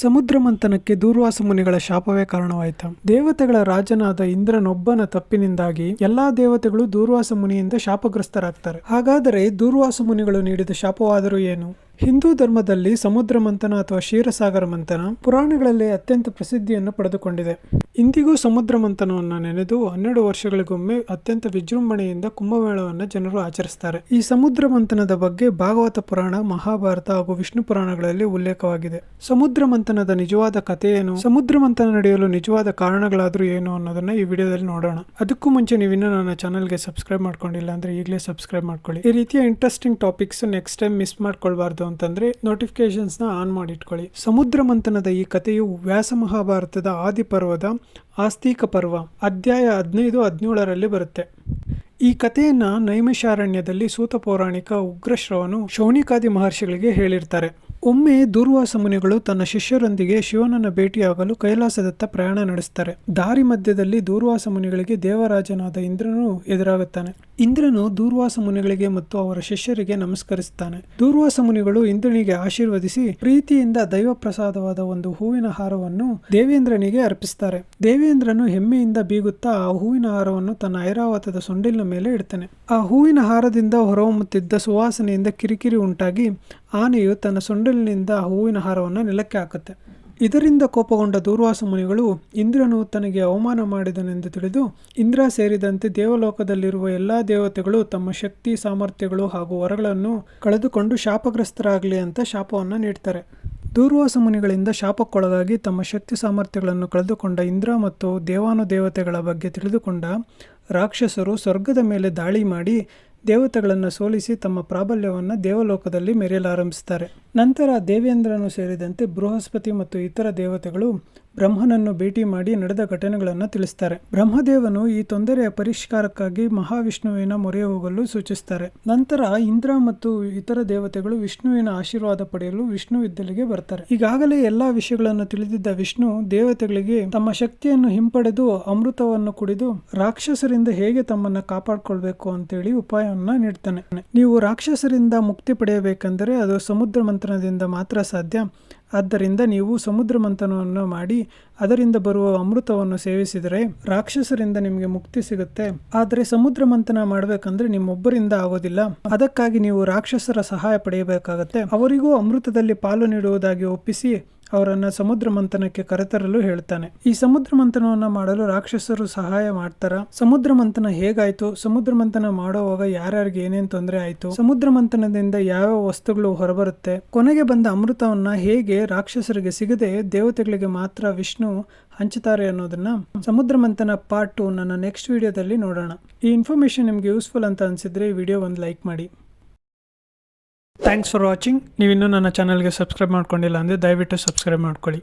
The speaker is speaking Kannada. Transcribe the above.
ಸಮುದ್ರ ಮಂಥನಕ್ಕೆ ದೂರ್ವಾಸ ಮುನಿಗಳ ಶಾಪವೇ ಕಾರಣವಾಯಿತು. ದೇವತೆಗಳ ರಾಜನಾದ ಇಂದ್ರನೊಬ್ಬನ ತಪ್ಪಿನಿಂದಾಗಿ ಎಲ್ಲಾ ದೇವತೆಗಳು ದೂರ್ವಾಸ ಮುನಿಯಿಂದ ಶಾಪಗ್ರಸ್ತರಾಗ್ತಾರೆ. ಹಾಗಾದರೆ ದೂರ್ವಾಸ ಮುನಿಗಳು ನೀಡಿದ ಶಾಪವಾದರೂ ಏನು? ಹಿಂದೂ ಧರ್ಮದಲ್ಲಿ ಸಮುದ್ರ ಮಂಥನ ಅಥವಾ ಕ್ಷೀರಸಾಗರ ಮಂಥನ ಪುರಾಣಗಳಲ್ಲಿ ಅತ್ಯಂತ ಪ್ರಸಿದ್ಧಿಯನ್ನು ಪಡೆದುಕೊಂಡಿದೆ. ಇಂದಿಗೂ ಸಮುದ್ರ ಮಂಥನವನ್ನು ನೆನೆದು ಹನ್ನೆರಡು ವರ್ಷಗಳಿಗೊಮ್ಮೆ ಅತ್ಯಂತ ವಿಜೃಂಭಣೆಯಿಂದ ಕುಂಭಮೇಳವನ್ನು ಜನರು ಆಚರಿಸ್ತಾರೆ. ಈ ಸಮುದ್ರ ಮಂಥನದ ಬಗ್ಗೆ ಭಾಗವತ ಪುರಾಣ, ಮಹಾಭಾರತ ಹಾಗೂ ವಿಷ್ಣು ಪುರಾಣಗಳಲ್ಲಿ ಉಲ್ಲೇಖವಾಗಿದೆ. ಸಮುದ್ರ ಮಂಥನದ ನಿಜವಾದ ಕಥೆ ಏನು? ಸಮುದ್ರ ಮಂಥನ ನಡೆಯಲು ನಿಜವಾದ ಕಾರಣಗಳಾದರೂ ಏನು ಅನ್ನೋದನ್ನ ಈ ವಿಡಿಯೋದಲ್ಲಿ ನೋಡೋಣ. ಅದಕ್ಕೂ ಮುಂಚೆ ನೀವಿನ್ನೂ ನನ್ನ ಚಾನಲ್ಗೆ ಸಬ್ಸ್ಕ್ರೈಬ್ ಮಾಡ್ಕೊಂಡಿಲ್ಲ ಅಂದ್ರೆ ಈಗಲೇ ಸಬ್ಸ್ಕ್ರೈಬ್ ಮಾಡ್ಕೊಳ್ಳಿ. ಈ ರೀತಿಯ interesting topics next time miss ಮಾಡ್ಕೊಳ್ಬಾರ್ದು. ಅಂತಂದ್ರೆ ನೋಟಿಫಿಕೇಶನ್ಸ್ನ ಆನ್ ಮಾಡಿಟ್ಕೊಳ್ಳಿ. ಸಮುದ್ರ ಮಂಥನದ ಈ ಕಥೆಯು ವ್ಯಾಸ ಮಹಾಭಾರತದ ಆದಿ ಪರ್ವದ ಆಸ್ತಿಕ ಪರ್ವ, ಅಧ್ಯಾಯ ಹದಿನೈದು, ಹದಿನೇಳರಲ್ಲಿ ಬರುತ್ತೆ. ಈ ಕಥೆಯನ್ನು ನೈಮಿಷಾರಣ್ಯದಲ್ಲಿ ಸೂತ ಪೌರಾಣಿಕ ಉಗ್ರಶ್ರವನು ಶೌನಿಕಾದಿ ಮಹರ್ಷಿಗಳಿಗೆ ಹೇಳಿರ್ತಾರೆ. ಒಮ್ಮೆ ದೂರ್ವಾಸ ಮುನಿಗಳು ತನ್ನ ಶಿಷ್ಯರೊಂದಿಗೆ ಶಿವನನ್ನು ಭೇಟಿಯಾಗಲು ಕೈಲಾಸದತ್ತ ಪ್ರಯಾಣ ನಡೆಸ್ತಾರೆ. ದಾರಿ ಮಧ್ಯದಲ್ಲಿ ದೂರ್ವಾಸ ಮುನಿಗಳಿಗೆ ದೇವರಾಜನಾದ ಇಂದ್ರನು ಎದುರಾಗುತ್ತಾನೆ. ಇಂದ್ರನು ದೂರ್ವಾಸ ಮುನಿಗಳಿಗೆ ಮತ್ತು ಅವರ ಶಿಷ್ಯರಿಗೆ ನಮಸ್ಕರಿಸುತ್ತಾನೆ. ದೂರ್ವಾಸ ಮುನಿಗಳು ಇಂದ್ರನಿಗೆ ಆಶೀರ್ವದಿಸಿ ಪ್ರೀತಿಯಿಂದ ದೈವ ಪ್ರಸಾದವಾದ ಒಂದು ಹೂವಿನ ಹಾರವನ್ನು ದೇವೇಂದ್ರನಿಗೆ ಅರ್ಪಿಸ್ತಾರೆ. ದೇವೇಂದ್ರನು ಹೆಮ್ಮೆಯಿಂದ ಬೀಗುತ್ತಾ ಆ ಹೂವಿನ ಹಾರವನ್ನು ತನ್ನ ಐರಾವತದ ಸೊಂಡಿಲಿನ ಮೇಲೆ ಇಡ್ತಾನೆ. ಆ ಹೂವಿನ ಹಾರದಿಂದ ಹೊರಹೊಮ್ಮುತ್ತಿದ್ದ ಸುವಾಸನೆಯಿಂದ ಕಿರಿಕಿರಿ ಉಂಟಾಗಿ ಆನೆಯು ತನ್ನ ಸೊಂಡಿಲಿನಿಂದ ಹೂವಿನ ಹಾರವನ್ನು ನೆಲಕ್ಕೆ ಹಾಕುತ್ತೆ. ಇದರಿಂದ ಕೋಪಗೊಂಡ ದೂರ್ವಾಸ ಮುನಿಗಳು ಇಂದ್ರನು ತನಗೆ ಅವಮಾನ ಮಾಡಿದನೆಂದು ತಿಳಿದು ಇಂದ್ರ ಸೇರಿದಂತೆ ದೇವಲೋಕದಲ್ಲಿರುವ ಎಲ್ಲ ದೇವತೆಗಳು ತಮ್ಮ ಶಕ್ತಿ, ಸಾಮರ್ಥ್ಯಗಳು ಹಾಗೂ ವರಗಳನ್ನು ಕಳೆದುಕೊಂಡು ಶಾಪಗ್ರಸ್ತರಾಗಲಿ ಅಂತ ಶಾಪವನ್ನು ನೀಡ್ತಾರೆ. ದೂರ್ವಾಸ ಮುನಿಗಳಿಂದ ಶಾಪಕ್ಕೊಳಗಾಗಿ ತಮ್ಮ ಶಕ್ತಿ, ಸಾಮರ್ಥ್ಯಗಳನ್ನು ಕಳೆದುಕೊಂಡ ಇಂದ್ರ ಮತ್ತು ದೇವಾನುದೇವತೆಗಳ ಬಗ್ಗೆ ತಿಳಿದುಕೊಂಡ ರಾಕ್ಷಸರು ಸ್ವರ್ಗದ ಮೇಲೆ ದಾಳಿ ಮಾಡಿ ದೇವತೆಗಳನ್ನು ಸೋಲಿಸಿ ತಮ್ಮ ಪ್ರಾಬಲ್ಯವನ್ನು ದೇವಲೋಕದಲ್ಲಿ ಮೆರೆಯಲಾರಂಭಿಸುತ್ತಾರೆ. ನಂತರ ದೇವೇಂದ್ರನು ಸೇರಿದಂತೆ ಬೃಹಸ್ಪತಿ ಮತ್ತು ಇತರ ದೇವತೆಗಳು ಬ್ರಹ್ಮನನ್ನು ಭೇಟಿ ಮಾಡಿ ನಡೆದ ಘಟನೆಗಳನ್ನು ತಿಳಿಸ್ತಾರೆ. ಬ್ರಹ್ಮದೇವನು ಈ ತೊಂದರೆಯ ಪರಿಷ್ಕಾರಕ್ಕಾಗಿ ಮಹಾವಿಷ್ಣುವಿನ ಮೊರೆ ಹೋಗಲು ಸೂಚಿಸ್ತಾರೆ. ನಂತರ ಇಂದ್ರ ಮತ್ತು ಇತರ ದೇವತೆಗಳು ವಿಷ್ಣುವಿನ ಆಶೀರ್ವಾದ ಪಡೆಯಲು ವಿಷ್ಣು ಇದ್ದಲಿಗೆ ಬರ್ತಾರೆ. ಈಗಾಗಲೇ ಎಲ್ಲಾ ವಿಷಯಗಳನ್ನು ತಿಳಿದಿದ್ದ ವಿಷ್ಣು ದೇವತೆಗಳಿಗೆ ತಮ್ಮ ಶಕ್ತಿಯನ್ನು ಹಿಂಪಡೆದು ಅಮೃತವನ್ನು ಕುಡಿದು ರಾಕ್ಷಸರಿಂದ ಹೇಗೆ ತಮ್ಮನ್ನ ಕಾಪಾಡಿಕೊಳ್ಬೇಕು ಅಂತೇಳಿ ಉಪಾಯವನ್ನ ನೀಡ್ತಾನೆ. ನೀವು ರಾಕ್ಷಸರಿಂದ ಮುಕ್ತಿ ಪಡೆಯಬೇಕೆಂದರೆ ಅದು ಸಮುದ್ರ ಮಂಥನದಿಂದ ಮಾತ್ರ ಸಾಧ್ಯ. ಆದ್ದರಿಂದ ನೀವು ಸಮುದ್ರ ಮಂಥನವನ್ನು ಮಾಡಿ, ಅದರಿಂದ ಬರುವ ಅಮೃತವನ್ನು ಸೇವಿಸಿದರೆ ರಾಕ್ಷಸರಿಂದ ನಿಮಗೆ ಮುಕ್ತಿ ಸಿಗುತ್ತೆ. ಆದರೆ ಸಮುದ್ರ ಮಂಥನ ಮಾಡಬೇಕಂದ್ರೆ ನಿಮ್ಮೊಬ್ಬರಿಂದ ಆಗೋದಿಲ್ಲ. ಅದಕ್ಕಾಗಿ ನೀವು ರಾಕ್ಷಸರ ಸಹಾಯ ಪಡೆಯಬೇಕಾಗತ್ತೆ. ಅವರಿಗೂ ಅಮೃತದಲ್ಲಿ ಪಾಲು ನೀಡುವುದಾಗಿ ಒಪ್ಪಿಸಿ ಅವರನ್ನ ಸಮುದ್ರ ಮಂಥನಕ್ಕೆ ಕರೆತರಲು ಹೇಳ್ತಾನೆ. ಈ ಸಮುದ್ರ ಮಂಥನವನ್ನ ಮಾಡಲು ರಾಕ್ಷಸರು ಸಹಾಯ ಮಾಡ್ತಾರ. ಸಮುದ್ರ ಮಂಥನ ಹೇಗಾಯ್ತು? ಸಮುದ್ರ ಮಂಥನ ಮಾಡುವಾಗ ಯಾರ್ಯಾರಿಗೆ ಏನೇನ್ ತೊಂದರೆ ಆಯ್ತು? ಸಮುದ್ರ ಮಂಥನದಿಂದ ಯಾವ ವಸ್ತುಗಳು ಹೊರಬರುತ್ತೆ? ಕೊನೆಗೆ ಬಂದ ಅಮೃತವನ್ನ ಹೇಗೆ ರಾಕ್ಷಸರಿಗೆ ಸಿಗದೆ ದೇವತೆಗಳಿಗೆ ಮಾತ್ರ ವಿಷ್ಣು ಹಂಚುತ್ತಾರೆ ಅನ್ನೋದನ್ನ ಸಮುದ್ರ ಮಂಥನ ಪಾರ್ಟ್ ಟು ನನ್ನ ನೆಕ್ಸ್ಟ್ ವಿಡಿಯೋದಲ್ಲಿ ನೋಡೋಣ. ಈ ಇನ್ಫಾರ್ಮೇಶನ್ ನಿಮ್ಗೆ ಯೂಸ್ಫುಲ್ ಅಂತ ಅನ್ಸಿದ್ರೆ ಈ ವಿಡಿಯೋ ಒಂದು ಲೈಕ್ ಮಾಡಿ. ಥ್ಯಾಂಕ್ಸ್ ಫಾರ್ ವಾಚಿಂಗ್ ನೀವಿನ್ನೂ ನನ್ನ ಚಾನಲ್ಗೆ ಸಬ್ಸ್ಕ್ರೈಬ್ ಮಾಡ್ಕೊಂಡಿಲ್ಲ ಅಂದರೆ ದಯವಿಟ್ಟು ಸಬ್ಸ್ಕ್ರೈಬ್ ಮಾಡ್ಕೊಳ್ಳಿ.